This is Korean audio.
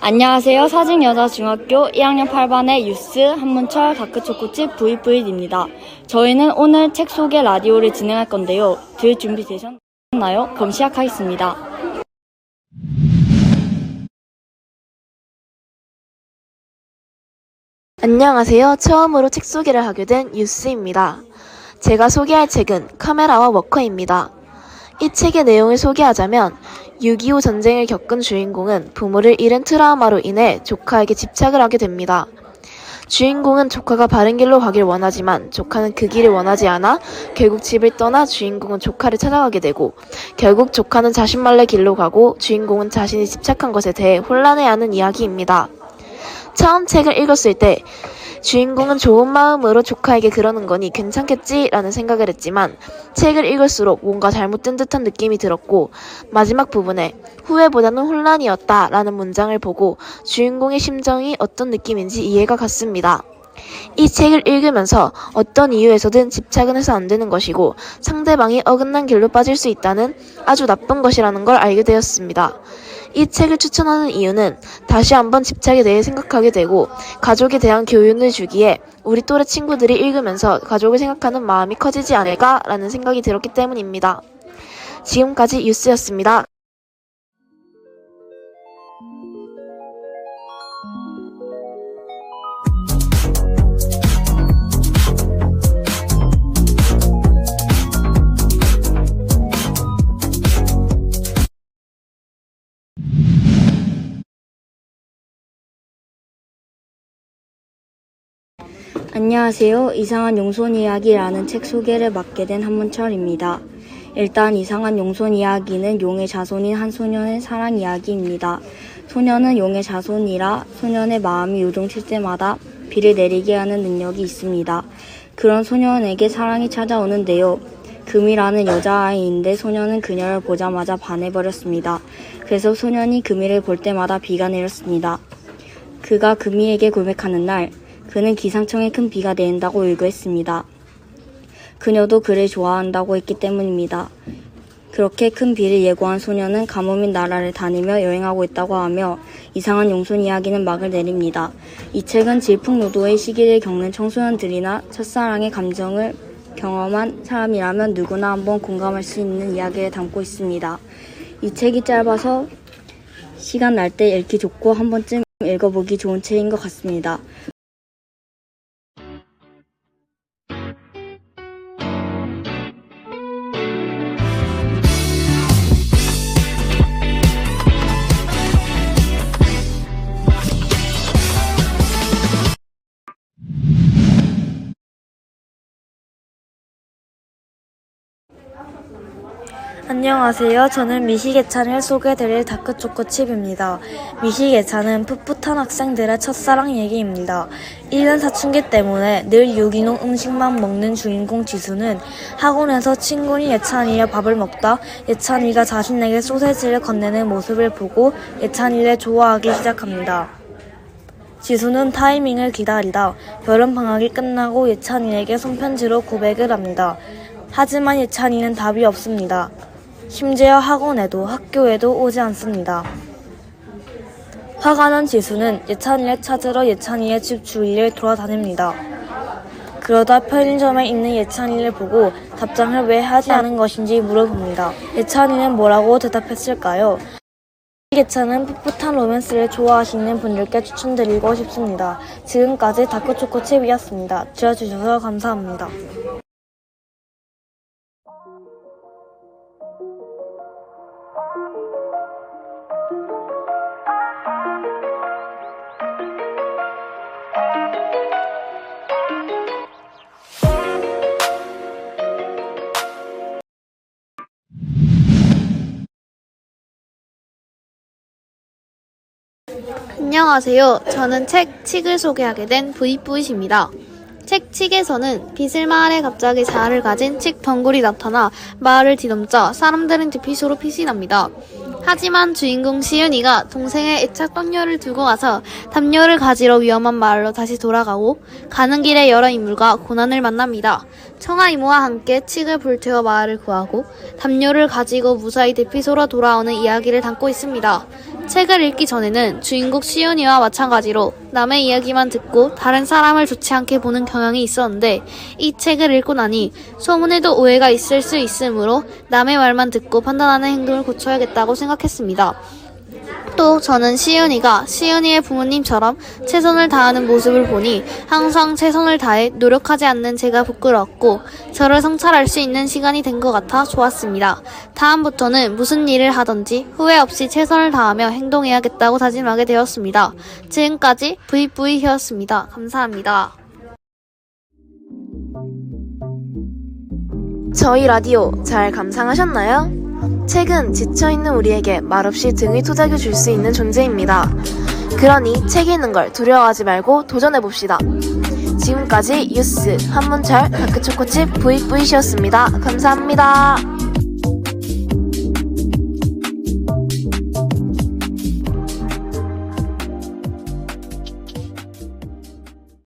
안녕하세요. 사직여자중학교 1학년 8반의 유스 한문철 다크초코칩 브이브이입니다. 저희는 오늘 책 소개 라디오를 진행할 건데요. 들 준비 되셨나요? 그럼 시작하겠습니다. 안녕하세요. 처음으로 책 소개를 하게 된 유스입니다. 제가 소개할 책은 카메라와 워커입니다. 이 책의 내용을 소개하자면 6.25 전쟁을 겪은 주인공은 부모를 잃은 트라우마로 인해 조카에게 집착을 하게 됩니다. 주인공은 조카가 바른 길로 가길 원하지만 조카는 그 길을 원하지 않아 결국 집을 떠나 주인공은 조카를 찾아가게 되고 결국 조카는 자신말의 길로 가고 주인공은 자신이 집착한 것에 대해 혼란해하는 이야기입니다. 처음 책을 읽었을 때 주인공은 좋은 마음으로 조카에게 그러는 거니 괜찮겠지라는 생각을 했지만 책을 읽을수록 뭔가 잘못된 듯한 느낌이 들었고 마지막 부분에 후회보다는 혼란이었다라는 문장을 보고 주인공의 심정이 어떤 느낌인지 이해가 갔습니다. 이 책을 읽으면서 어떤 이유에서든 집착은 해서 안 되는 것이고 상대방이 어긋난 길로 빠질 수 있다는 아주 나쁜 것이라는 걸 알게 되었습니다. 이 책을 추천하는 이유는 다시 한번 집착에 대해 생각하게 되고 가족에 대한 교훈을 주기에 우리 또래 친구들이 읽으면서 가족을 생각하는 마음이 커지지 않을까라는 생각이 들었기 때문입니다. 지금까지 뉴스였습니다. 안녕하세요. 이상한 용손 이야기라는 책 소개를 맡게 된 한문철입니다. 일단 이상한 용손 이야기는 용의 자손인 한 소년의 사랑 이야기입니다. 소년은 용의 자손이라 소년의 마음이 요동칠 때마다 비를 내리게 하는 능력이 있습니다. 그런 소년에게 사랑이 찾아오는데요. 금이라는 여자아이인데 소년은 그녀를 보자마자 반해버렸습니다. 그래서 소년이 금이를 볼 때마다 비가 내렸습니다. 그가 금이에게 고백하는 날, 그는 기상청에 큰 비가 내린다고 의거했습니다. 그녀도 그를 좋아한다고 했기 때문입니다. 그렇게 큰 비를 예고한 소녀는 가뭄인 나라를 다니며 여행하고 있다고 하며 이상한 용손 이야기는 막을 내립니다. 이 책은 질풍노도의 시기를 겪는 청소년들이나 첫사랑의 감정을 경험한 사람이라면 누구나 한번 공감할 수 있는 이야기를 담고 있습니다. 이 책이 짧아서 시간 날 때 읽기 좋고 한 번쯤 읽어보기 좋은 책인 것 같습니다. 안녕하세요. 저는 미식예찬을 소개드릴 다크초코칩입니다. 미식예찬은 풋풋한 학생들의 첫사랑 얘기입니다. 잃은 사춘기 때문에 늘 유기농 음식만 먹는 주인공 지수는 학원에서 친구인 예찬이와 밥을 먹다 예찬이가 자신에게 소세지를 건네는 모습을 보고 예찬이를 좋아하기 시작합니다. 지수는 타이밍을 기다리다 여름 방학이 끝나고 예찬이에게 손편지로 고백을 합니다. 하지만 예찬이는 답이 없습니다. 심지어 학원에도 학교에도 오지 않습니다. 화가 난 지수는 예찬이를 찾으러 예찬이의 집 주위를 돌아다닙니다. 그러다 편의점에 있는 예찬이를 보고 답장을 왜 하지 않은 것인지 물어봅니다. 예찬이는 뭐라고 대답했을까요? 예찬은 풋풋한 로맨스를 좋아하시는 분들께 추천드리고 싶습니다. 지금까지 다크초코칩이었습니다. 들어주셔서 감사합니다. 안녕하세요. 저는 책 칙을 소개하게 된 브이브이입니다. 책 칙에서는 비슬 마을에 갑자기 자아를 가진 칙 덩굴이 나타나 마을을 뒤넘자 사람들은 뒤피소로 피시 납니다. 하지만 주인공 시윤이가 동생의 애착 떡녀를 두고 가서 담요를 가지러 위험한 마을로 다시 돌아가고 가는 길에 여러 인물과 고난을 만납니다. 청아 이모와 함께 칙을 불태워 마을을 구하고 담요를 가지고 무사히 대피소로 돌아오는 이야기를 담고 있습니다. 책을 읽기 전에는 주인공 시윤이와 마찬가지로 남의 이야기만 듣고 다른 사람을 좋지 않게 보는 경향이 있었는데 이 책을 읽고 나니 소문에도 오해가 있을 수 있으므로 남의 말만 듣고 판단하는 행동을 고쳐야겠다고 생각했습니다. 또 저는 시은이가 시은이의 부모님처럼 최선을 다하는 모습을 보니 항상 최선을 다해 노력하지 않는 제가 부끄러웠고 저를 성찰할 수 있는 시간이 된 것 같아 좋았습니다. 다음부터는 무슨 일을 하든지 후회 없이 최선을 다하며 행동해야겠다고 다짐하게 되었습니다. 지금까지 VV이었습니다. 감사합니다. 저희 라디오 잘 감상하셨나요? 책은 지쳐있는 우리에게 말없이 등을 토닥여 줄 수 있는 존재입니다. 그러니 책 읽는 걸 두려워하지 말고 도전해봅시다. 지금까지 유스 한문철 다크초코칩 VV씨였습니다. 감사합니다.